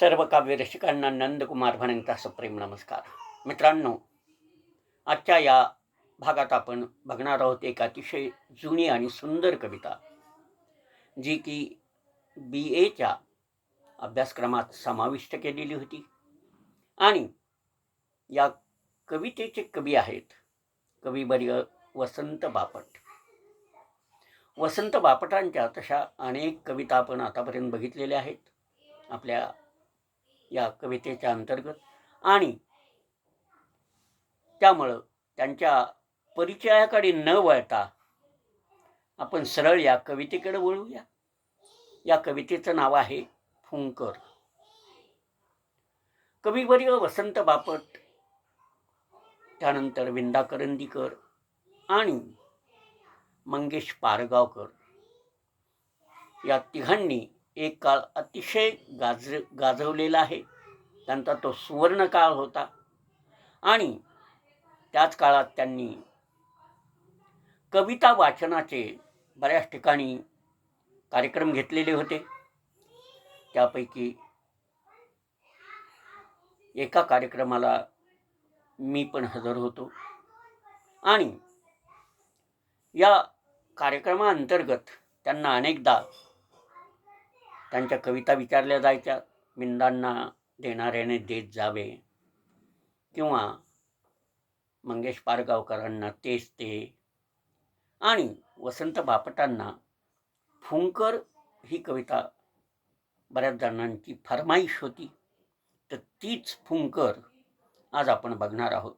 सर्व काव्यरसिकांना नंदकुमार म्हणेंचा सप्रेम नमस्कार. मित्रांनो आजच्या या भागात आपण बघणार आहोत एक अतिशय जुनी आणि सुंदर कविता जी की बी एच्या अभ्यासक्रमात समाविष्ट केलेली होती. आणि या कवितेचे कवी आहेत कविवर्य वसंत बापट. वसंत बापटांच्या तशा अनेक कविता आपण आतापर्यंत बघितलेल्या आहेत. आपल्या या कवितेच्या अंतर्गत. आणि त्यामुळं त्यांच्या परिचयाकडे न वळता आपण सरळ या कवितेकडे वळूया. या कवितेचं नाव आहे फुंकर. कविवर्य वसंत बापट त्यानंतर विंदा करंदीकर आणि मंगेश पारगावकर. या तिघांनी एक काळ अतिशय गाज गाजवलेला आहे. त्यांचा तो सुवर्ण काळ होता. आणि त्याच काळात त्यांनी कविता वाचनाचे बऱ्याच ठिकाणी कार्यक्रम घेतलेले होते. त्यापैकी एका कार्यक्रमाला मी पण हजर होतो. आणि या कार्यक्रमाअंतर्गत त्यांना अनेकदा त्यांच्या कविता विचारल्या जायच्या. बिंदांना देणाऱ्याने देत जावे. किंवा मंगेश पारगावकरांना तेच ते आणि वसंत बापटांना फुंकर ही कविता बऱ्याच जणांची फरमाईश होती. तर तीच फुंकर आज आपण बघणार आहोत.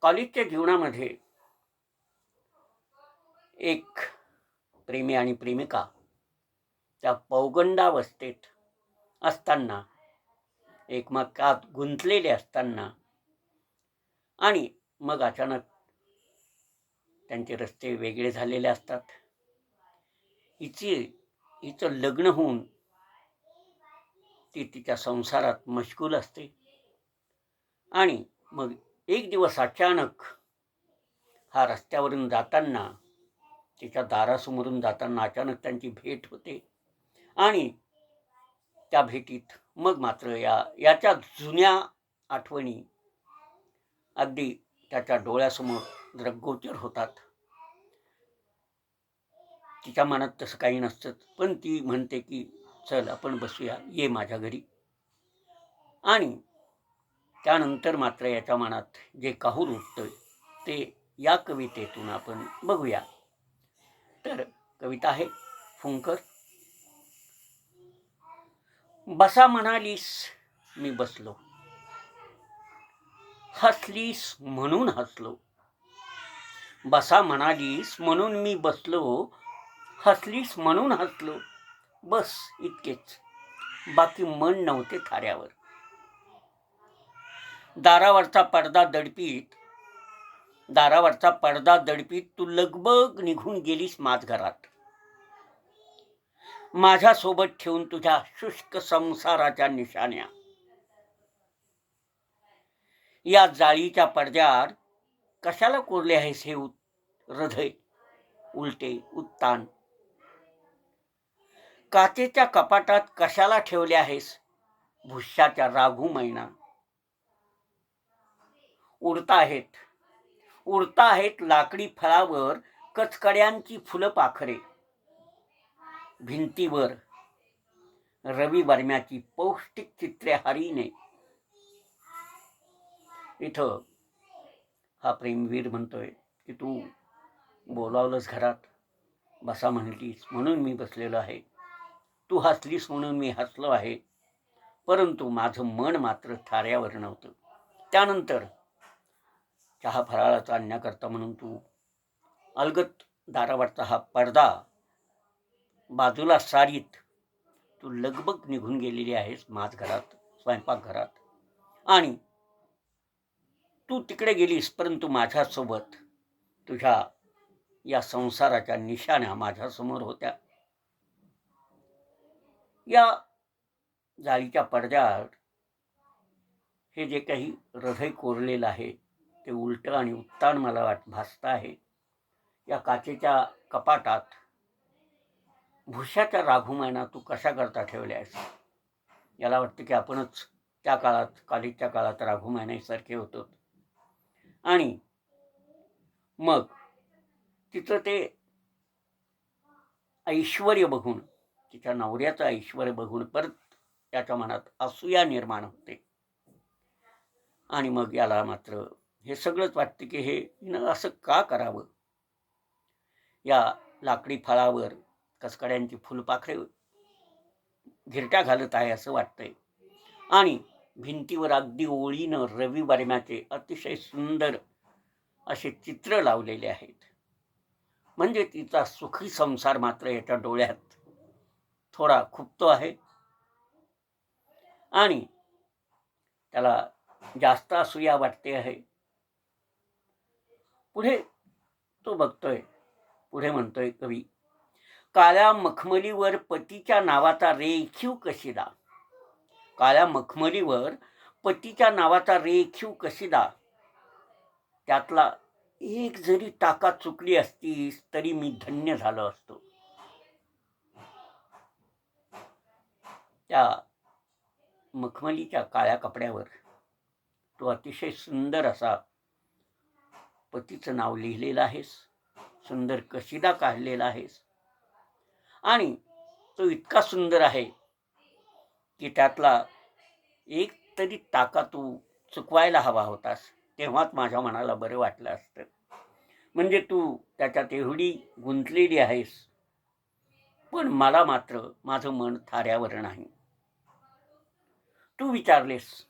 कॉलेजच्या जीवनामध्ये एक प्रेमी आणि प्रेमिका त्या पौगंडावस्थेत असताना एकमेकात गुंतलेले असताना आणि मग अचानक त्यांचे रस्ते वेगळे झालेले असतात. हिची हिचं लग्न होऊन ती तिच्या संसारात मशगूल असते. आणि मग एक दिवस अचानक हा रस्त्यावरून जाताना तिच्या दारासमोरून जाताना अचानक त्यांची भेट होते. आणि त्या भेटीत मग मात्र या याच्या जुन्या आठवणी अगदी त्याच्या डोळ्यासमोर द्रगोचर होतात. तिच्या मनात तसं काही नसतं पण ती म्हणते की चल आपण बसूया ये माझ्या घरी. आणि त्यानंतर मात्र याच्या मनात जे काहूर उठतं ते या कवितेतून आपण बघूया. तर कविता आहे फुंकर. बसा म्हणालीस मी बसलो. हसलीस म्हणून हसलो. बसा म्हणालीस म्हणून मी बसलो. हसलीस म्हणून हसलो. बस इतकेच. बाकी मन नव्हते थाऱ्यावर. दारावरचा पडदा दडपीत दारावरचा पडदा दडपीत तू लगबग निघून गेलीस माझ घरात. माझ्यासोबत ठेवून तुझ्या शुष्क संसाराच्या निशाण्या. या जाळीच्या पडद्यावर कशाला कोरले आहेस हे हृदय? उलटे उत्तान काचेच्या कपाटात कशाला ठेवले आहेस? भुष्याच्या राघू मैना. उडता आहेत. उडता आहेत लाकडी फळावर कचकड्यांची फुलं पाखरे. भिंतीवर रवी बर्म्याची पौष्टिक चित्रे हरीने. इथं हा प्रेमवीर म्हणतोय की तू बोलावलंस घरात. बसा म्हणलीस म्हणून मी बसलेलो आहे. तू हसलीस म्हणून मी हसलो आहे. परंतु माझं मन मात्र थाऱ्यावर नव्हतं. त्यानंतर चहा फराळाचा आणण्याकरता म्हणून तू अलगत दारावरचा हा पडदा बाजूला सारीत तू लगबग निघून गेलेली आहेस माझ घरात स्वयंपाकघरात. आणि तू तिकडे गेलीस परंतु माझ्यासोबत तुझ्या या संसाराच्या निशाण्या माझ्यासमोर होत्या. या जाळीच्या पडद्यावर हे जे काही हृदय कोरलेलं आहे ते उलटं आणि उत्तान मला वाट भासतं आहे. या काचेच्या कपाटात भुशाच्या राघुमायना तू कशा करता ठेवल्यास याला वाटतं की आपणच त्या काळात कालीच्या काळात राघू होतो. आणि मग तिचं ते ऐश्वर बघून तिच्या नवऱ्याचं ऐश्वर बघून परत त्याच्या मनात असूया निर्माण होते. आणि मग याला मात्र हे सगळंच वाटतं की हे असं का करावं? या लाकडी फळावर कसकड्यांची फुलपाखरे घिरट्या घालत आहे असं वाटतंय. आणि भिंतीवर अगदी ओळीनं रवी बर्म्याचे अतिशय सुंदर असे चित्र लावलेले आहेत. म्हणजे तिचा सुखी संसार मात्र याच्या डोळ्यात थोडा खुपतो आहे. आणि त्याला जास्त असूया वाटते आहे. पुढे तो बघतोय. पुढे म्हणतोय कवी काळ्या मखमलीवर पतीच्या नावाचा रेखीव कशिदा. काळ्या मखमलीवर पतीच्या नावाचा रेखीव कशिदा. त्यातला एक जरी टाका चुकली असतीस तरी मी धन्य झालो असतो. त्या मखमलीच्या काळ्या कपड्यावर तो अतिशय सुंदर असा पतीचं नाव लिहिलेलं आहेस सुंदर कशिदा काढलेला आहेस आणि तो इतका सुंदर आहे की त्यातला एक तरी टाका तू चुकवायला हवा होतास तेव्हाच माझ्या मनाला बरं वाटलं असतं. म्हणजे तू त्याच्यात एवढी गुंतलेली आहेस पण मला मात्र माझं मन थाऱ्यावर नाही तू विचारलेस.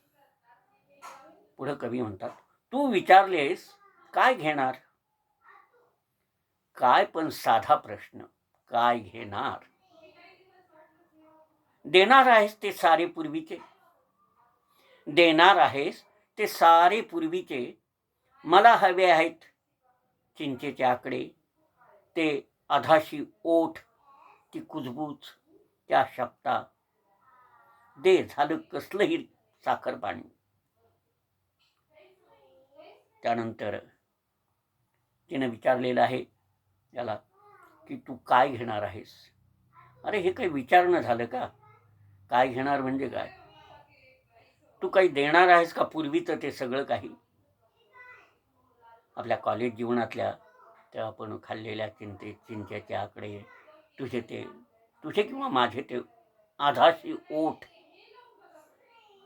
पुढं कवी म्हणतात तू विचारलेस काय घेणार? काय पण साधा प्रश्न. काय घेणार? देणार आहेस ते सारे पूर्वीचे. देणार आहेस ते सारे पूर्वीचे. मला हवे आहेत चिंचेचे आकडे. ते अधाशी ओठ ती कुजबूज त्या शब्दा दे झालं कसलंही साखर पाणी. त्यानंतर तिनं विचारलेलं आहे याला की तू काय घेणार आहेस? अरे हे काही विचारणं झालं का? काय घेणार म्हणजे काय? तू काही देणार आहेस का पूर्वीचं ते सगळं काही? आपल्या कॉलेज जीवनातल्या त्या आपण खाल्लेल्या चिंते चिंतेचे आकडे तुझे ते तुझे किंवा माझे ते आधाशी ओठ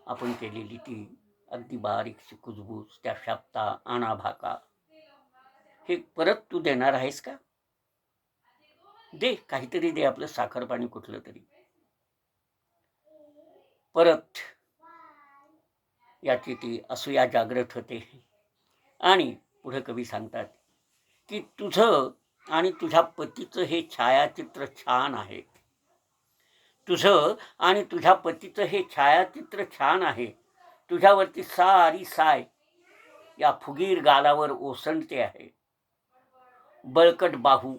आपण केलेली ती अगदी बारीकशी कुजबूज त्या शाप्ता आणा भाका हे परत तू देणार आहेस का? दे काहीतरी दे आपलं साखर पाणी कुठलं तरी. परत याची ती असूया जागृत होते. आणि पुढे कवी सांगतात की तुझं आणि तुझ्या पतीचं हे छायाचित्र छान आहे. तुझं आणि तुझ्या पतीचं हे छायाचित्र छान आहे. तुझ्यावरती सारी साय या फुगीर गालावर ओसंडते आहे. बळकट बाहू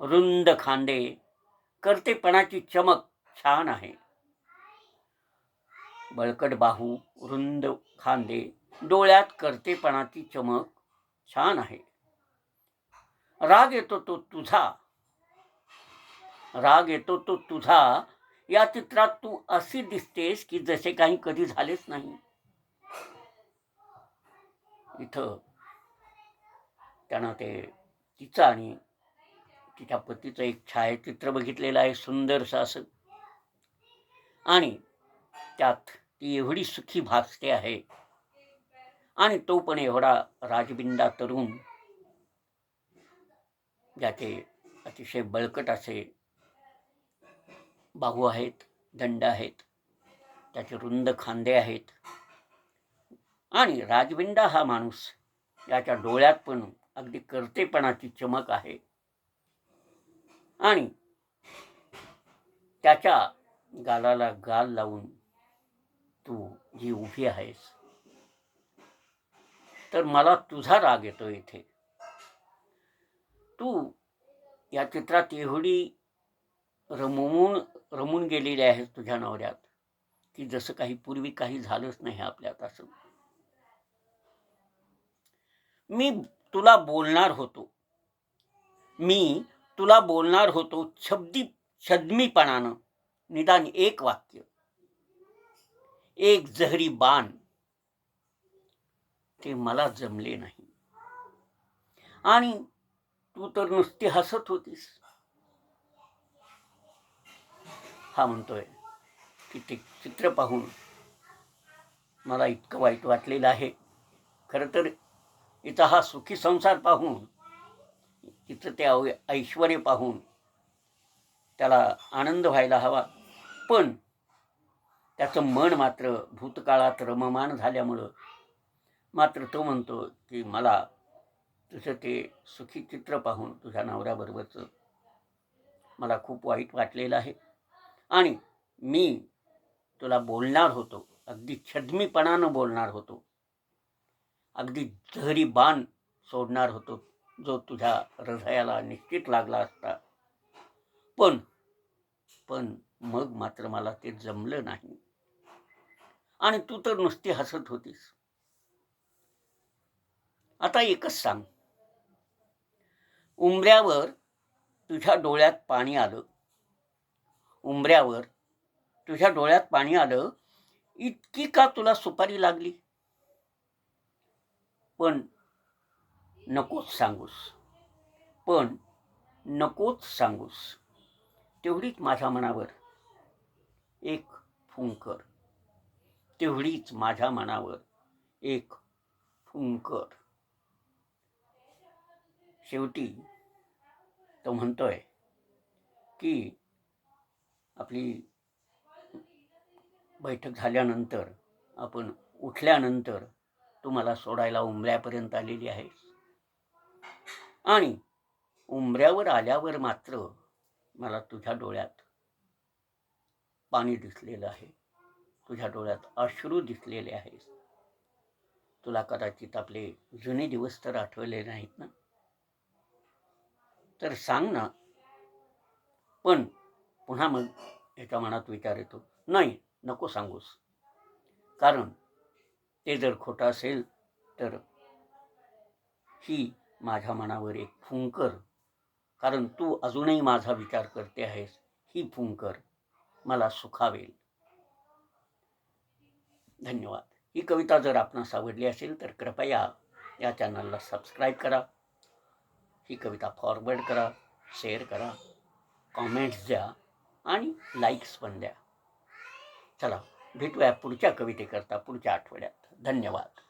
रुंद खांदे करतेपणाची चमक छान आहे. बळकट बाहू रुंद खांदे डोळ्यात करतेपणाची चमक छान आहे. राग येतो तो तुझा. राग येतो तो तुझा. या चित्रात तू अशी दिसतेस की जसे काही कधी झालेच नाही. इथं त्यांना ते तिचं आणि तिच्या पतीचं एक छायाचित्र बघितलेलं आहे सुंदरसं असं. आणि त्यात ती एवढी सुखी भासते आहे. आणि तो पण एवढा राजबिंदा तरुण ज्याचे अतिशय बळकट असे बाहू आहेत दंड आहेत त्याचे रुंद खांदे आहेत. आणि राजबिंदा हा माणूस याच्या डोळ्यात पण अगदी कर्तेपणाची चमक आहे. आणि त्याच्या गालाला गाल लावून तू जी उभी आहेस. तर मला तुझा राग येतो इथे. तू या चित्रात एवढी रमवून रमून गेलेली आहेस तुझ्या नवऱ्यात की जसं काही पूर्वी काही झालंच नाही आपल्यात असं. मी तुला बोलणार होतो. मी तुला बोलणार होतो शब्दी छद्मीपणानं निदान एक वाक्य. एक जहरी बाण. ते मला जमले नाही. आणि तू तर नुसती हसत होतीस. हा म्हणतोय की ते चित्र पाहून मला इतकं वाईट वाटलेलं आहे. खरं तर इथं हा सुखी संसार पाहून तिचं ते अव ऐश्वर पाहून त्याला आनंद व्हायला हवा. पण त्याचं मन मात्र भूतकाळात रममान झाल्यामुळं मात्र तो म्हणतो की मला तुझं ते सुखी चित्र पाहून तुझ्या नवऱ्याबरोबरचं मला खूप वाईट वाटलेलं आहे. आणि मी तुला बोलणार होतो. अगदी छद्मीपणानं बोलणार होतो. अगदी जहरी बाण सोडणार होतो. जो तुझ्या हृदयाला निश्चित लागला असता. पण पण मग मात्र मला ते जमलं नाही. आणि तू तर नुसती हसत होतीस. आता एकच सांग. उंबऱ्यावर तुझ्या डोळ्यात पाणी आलं. उंबऱ्यावर तुझ्या डोळ्यात पाणी आलं इतकी का तुला सुपारी लागली? पण नकोच सांगूस. पण नकोच सांगूस. तेवढीच माझ्या मनावर एक फुंकर तेवढीच माझ्या मनावर एक फुंकर शेवटी तो म्हणतोय की आपली बैठक झाल्यानंतर आपण उठल्यानंतर तू मला सोडायला उमल्यापर्यंत आलेली आहेस आणि उंबऱ्यावर आल्यावर मात्र मला तुझ्या डोळ्यात पाणी दिसलेलं आहे. तुझ्या डोळ्यात अश्रू दिसलेले आहेत. तुला कदाचित आपले जुने दिवस तर आठवले नाहीत ना? तर सांग ना. पण पुन्हा मग याच्या मनात विचार येतो. नाही नको सांगूस. कारण ते जर खोटं असेल तर ही माझ्या मनावर एक फुंकर कारण तू अजूनही माझा विचार करते आहेस ही फुंकर मला सुखावेल. धन्यवाद. ही कविता जर आपणास आवडली असेल तर कृपया या चॅनलला सबस्क्राईब करा. ही कविता फॉरवर्ड करा शेअर करा कॉमेंट्स द्या आणि लाईक्स पण द्या. चला भेटूया पुढच्या कवितेकरता पुढच्या आठवड्यात. धन्यवाद.